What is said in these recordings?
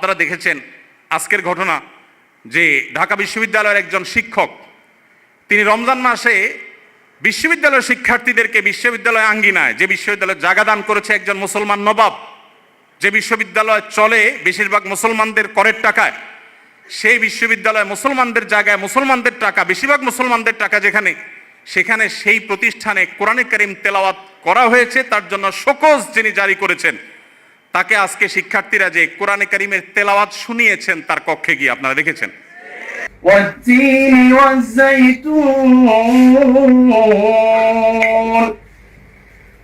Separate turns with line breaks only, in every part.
আপনারা দেখেছেন আজকের ঘটনা যে ঢাকা বিশ্ববিদ্যালয়ের একজন শিক্ষক, তিনি রমজান মাসে বিশ্ববিদ্যালয়ের শিক্ষার্থীদেরকে বিশ্ববিদ্যালয় আঙ্গিনায় যে বিশ্ববিদ্যালয়ে জায়গা দান করেছে একজন মুসলমান নবাব, যে বিশ্ববিদ্যালয় চলে বেশিরভাগ মুসলমানদের করের টাকায়, সেই বিশ্ববিদ্যালয় মুসলমানদের জায়গায় মুসলমানদের টাকা, বেশিরভাগ মুসলমানদের টাকা যেখানে, সেখানে সেই প্রতিষ্ঠানে কোরআনে করিম তেলাওয়াত করা হয়েছে, তার জন্য শোকজ যিনি জারি করেছেন। তাকে আজকে শিক্ষার্থীরা যে কোরআনে করিমের তেলাওয়াত শুনিয়েছেন তার কক্ষে গিয়ে আপনারা দেখেছেন
والتين والزيتون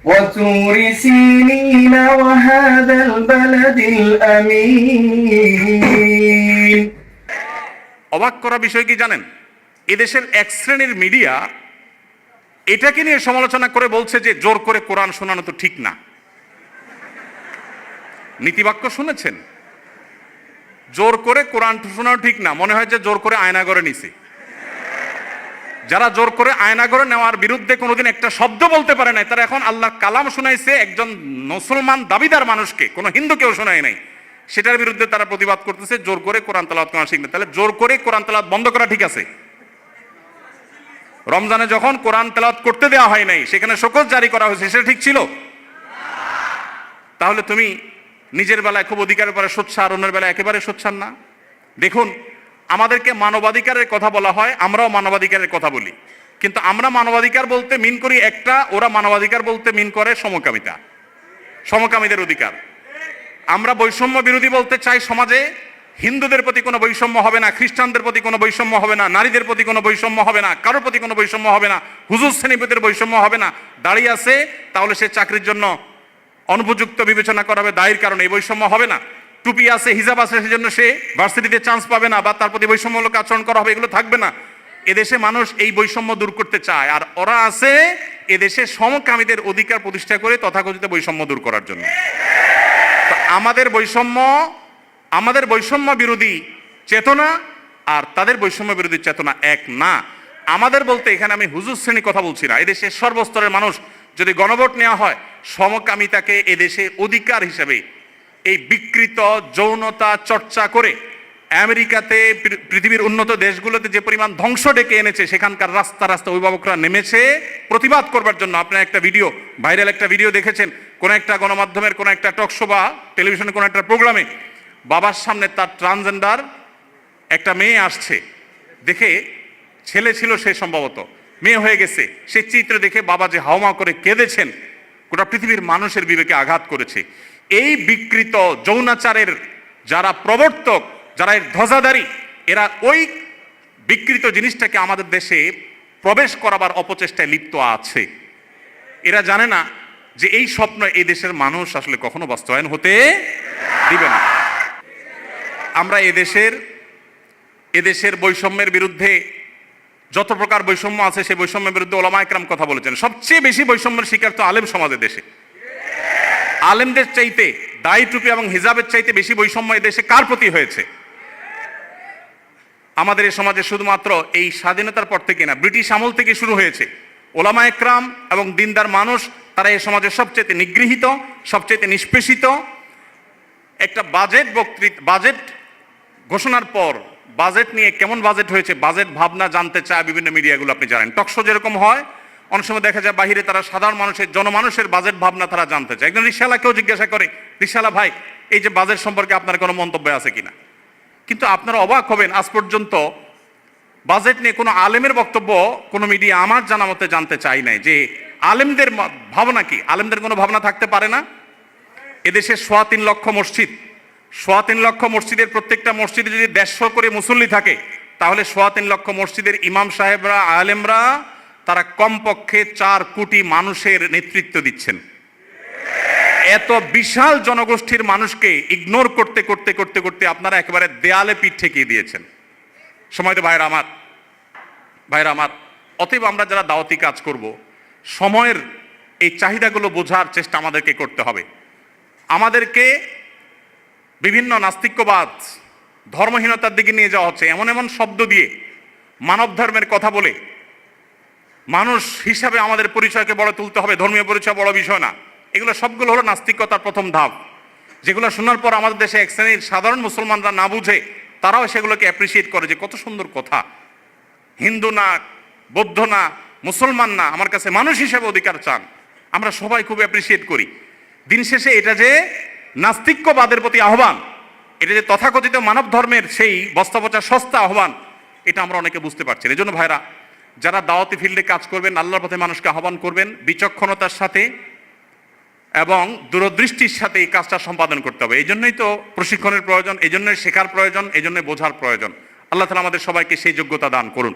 وتور سينين وهذا البلد الأمين
অবাক করা বিষয় কি জানেন এদেশের এক শ্রেণীর মিডিয়া এটাকে নিয়ে সমালোচনা করে বলছে যে জোর করে কোরআন শোনানো তো ঠিক না নীতিবাক্য শুনেছেন? জোর করে কোরআন শোনানো ঠিক না। মনে হয় যে জোর করে আয়না করে নিছি। যারা জোর করে আয়না করে নেওয়ার বিরুদ্ধে কোনোদিন একটা শব্দ বলতে পারে নাই, তারা এখন আল্লাহ কালাম শোনাইছে একজন মুসলমান দাবিদার মানুষকে, কোনো হিন্দুকেও শোনায় নাই। সেটার বিরুদ্ধে তারা প্রতিবাদ করতেছে, জোর করে কোরআন তালাত করা শিখবে। তাহলে জোর করে কোরআন তালাত বন্ধ করা ঠিক আছে। রমজানে যখন কোরআন তেলাওয়াত করতে দেওয়া হয় নাই, সেখানে শোকজ জারি করা হয়েছে, সেটা ঠিক ছিল? তাহলে তুমি নিজের বেলায় খুব অধিকারের পরে সোচ্ছার অন্যের বেলায় একেবারে সোচ্ছার না। দেখুন, আমাদেরকে মানবাধিকারের কথা বলা হয়, আমরাও মানবাধিকারের কথা বলি। কিন্তু আমরা মানবাধিকার বলতে মিন করি একটা, ওরা মানবাধিকার বলতে মিন করে সমকামিতা। সমকামীদের অধিকার। আমরা বৈষম্য বিরোধী বলতে চাই সমাজে, হিন্দুদের প্রতি কোনো বৈষম্য হবে না, খ্রিস্টানদের প্রতি কোনো বৈষম্য হবে না, নারীদের প্রতি কোনো বৈষম্য হবে না, কারোর প্রতি কোনো বৈষম্য হবে না, হুজুর শ্রেণীপতির বৈষম্য হবে না। দাঁড়িয়ে আছে, তাহলে সে চাকরির জন্য অনুপযুক্ত বিবেচনা করা হবে দায়ের কারণে এই বৈষম্য হবে না। টুপি আছে, হিজাব আছে, সেজন্য সে ভার্সিটিতে চান্স পাবে না বা তার প্রতি বৈষম্যমূলক আচরণ করা হবে, এগুলো থাকবে না। এদেশে মানুষ এই বৈষম্য দূর করতে চায় আর ওরা আছে এদেশে সমকামীদের অধিকার প্রতিষ্ঠা করে তথাকথিত বৈষম্য দূর করার জন্য। আমাদের বৈষম্য আমাদের বৈষম্য বিরোধী চেতনা আর তাদের বৈষম্য বিরোধী চেতনা এক না। আমাদের বলতে এখানে আমি হুজুর শ্রেণি কথা বলছি না। এদেশের সর্বস্তরের মানুষ যদি গণভোট নেওয়া হয় সমকামিতাকে এদেশে অধিকার হিসেবে এই বিকৃত যৌনতা চর্চা করে আমেরিকাতে পৃথিবীর উন্নত দেশগুলোতে যে পরিমাণ ধ্বংস ডেকে এনেছে, সেখানকার রাস্তা রাস্তা অভিভাবকরা নেমেছে। প্রতিবাদ করবার জন্য আপনার একটা ভিডিও, ভাইরাল একটা ভিডিও দেখেছেন। কোন একটা গণমাধ্যমের কোন একটা টকশো বা টেলিভিশনে কোন একটা প্রোগ্রামে বাবার সামনে তার ট্রান্সজেন্ডার একটা মেয়ে আসছে। দেখে ছেলে ছিল সে সম্ভবত। মেয়ে হয়ে গেছে। সেই চিত্র দেখে বাবা যে হাওমা করে কেঁদেছেন গোটা পৃথিবীর মানুষের বিবেকে আঘাত করেছে। এই বিকৃত যৌনাচারের যারা প্রবর্তক, যারা এর ধ্বজাধারী, এরা ওই বিকৃত জিনিসটাকে আমাদের দেশে প্রবেশ করাবার অপচেষ্টায় লিপ্ত আছে। এরা জানে না যে এই স্বপ্ন এই দেশের মানুষ আসলে কখনো বাস্তবায়ন হতে দিবে না। আমরা এদেশের এদেশের বৈষম্যের বিরুদ্ধে যত প্রকার বৈষম্য আছে, সেই বৈষম্যের বিরুদ্ধে ওলামা একরাম কথা বলেছেন। সবচেয়ে বেশি বৈষম্যের শিকার তো আলেম সমাজের দেশে। আলেমদের চাইতে, দায়ী টুপি এবং হিজাবের চাইতে বেশি বৈষম্য দেশে কার প্রতি হয়েছে? আমাদের এই সমাজে শুধুমাত্র এই স্বাধীনতার পর থেকে না, ব্রিটিশ আমল থেকে শুরু হয়েছে। ওলামা একরাম এবং দিনদার মানুষ, তারা এই সমাজে সবচেয়ে নিগৃহীত, সবচেয়ে নিষ্পেষিত। একটা বাজেট বক্তৃতা বাজেট ঘোষণার পর বাজেট নিয়ে কেমন বাজেট হয়েছে, বাজেট ভাবনা জানতে চায় বিভিন্ন মিডিয়াগুলো, আপনি জানেন। টকশো যেরকম হয়, অনেক সময় দেখা যায় বাহিরে তারা সাধারণ মানুষের, জনমানুষের বাজেট ভাবনা তারা জানতে চায়। একজন রিক্সাওয়ালাকেও জিজ্ঞাসা করে রিক্সাওয়ালা ভাই, এই যে বাজেট সম্পর্কে আপনার কোনো মন্তব্য আছে কিনা? কিন্তু আপনারা অবাক হবেন, আজ পর্যন্ত বাজেট নিয়ে কোনো আলেমের বক্তব্য কোনো মিডিয়া আমার জানা মতে জানতে চাই নাই যে আলেমদের ভাবনা কি? আলেমদের কোনো ভাবনা থাকতে পারে না? এদেশে সোয়া তিন লক্ষ মসজিদ সোয়া তিন লক্ষ মসজিদের প্রত্যেকটা মসজিদে যদি দেড়শো করে মুসল্লি থাকে, তাহলে সোয়া তিন লক্ষ মসজিদের ইমাম সাহেবরা, আলেমরা, তারা কমপক্ষে চার কোটি মানুষের নেতৃত্ব দিচ্ছেন। এত বিশাল জনগোষ্ঠীর মানুষকে ইগনোর করতে করতে করতে করতে আপনারা একেবারে দেয়ালে পিঠ ঠেকিয়ে দিয়েছেন। সময় তো ভাইরা আমার ভাইরা আমার। অতএব আমরা যারা দাওয়াতি কাজ করব, সময়ের এই চাহিদাগুলো বোঝার চেষ্টা আমাদেরকে করতে হবে। আমাদেরকে বিভিন্ন নাস্তিক্যবাদ, ধর্মহীনতার দিকে নিয়ে যাওয়া হচ্ছে। এমন এমন শব্দ দিয়ে মানব ধর্মের কথা বলে মানুষ হিসাবে আমাদের পরিচয়কে বড় তুলতে হবে, ধর্মীয় পরিচয় বড় বিষয় না। এগুলো সবগুলো হলো নাস্তিকতার প্রথম ধাপ। যেগুলো শোনার পর আমাদের দেশে এক শ্রেণির সাধারণ মুসলমানরা না বুঝে তারাও সেগুলোকে অ্যাপ্রিসিয়েট করে যে কত সুন্দর কথা। হিন্দু না, বৌদ্ধ না, মুসলমান না, আমার কাছে মানুষ হিসেবে অধিকার চান। আমরা সবাই খুব অ্যাপ্রিসিয়েট করি। দিন শেষে এটা যে নাস্তিক্যবাদের প্রতি আহ্বান। এটা যে তথাকথিত মানব ধর্মের সেই বস্তাপচা সস্তা আহ্বান, এটা আমরা অনেকে বুঝতে পারছি এই জন্য ভাইরা, যারা দাওয়াতি ফিল্ডে কাজ করবেন, আল্লাহর পথে মানুষকে আহ্বান করবেন, বিচক্ষণতার সাথে এবং দূরদৃষ্টির সাথে এই কাজটা সম্পাদন করতে হবে। এই জন্যই তো প্রশিক্ষণের প্রয়োজন, এই জন্যই শেখার প্রয়োজন, এই জন্যই বোঝার প্রয়োজন। আল্লাহ তালা আমাদের সবাইকে সেই যোগ্যতা দান করুন।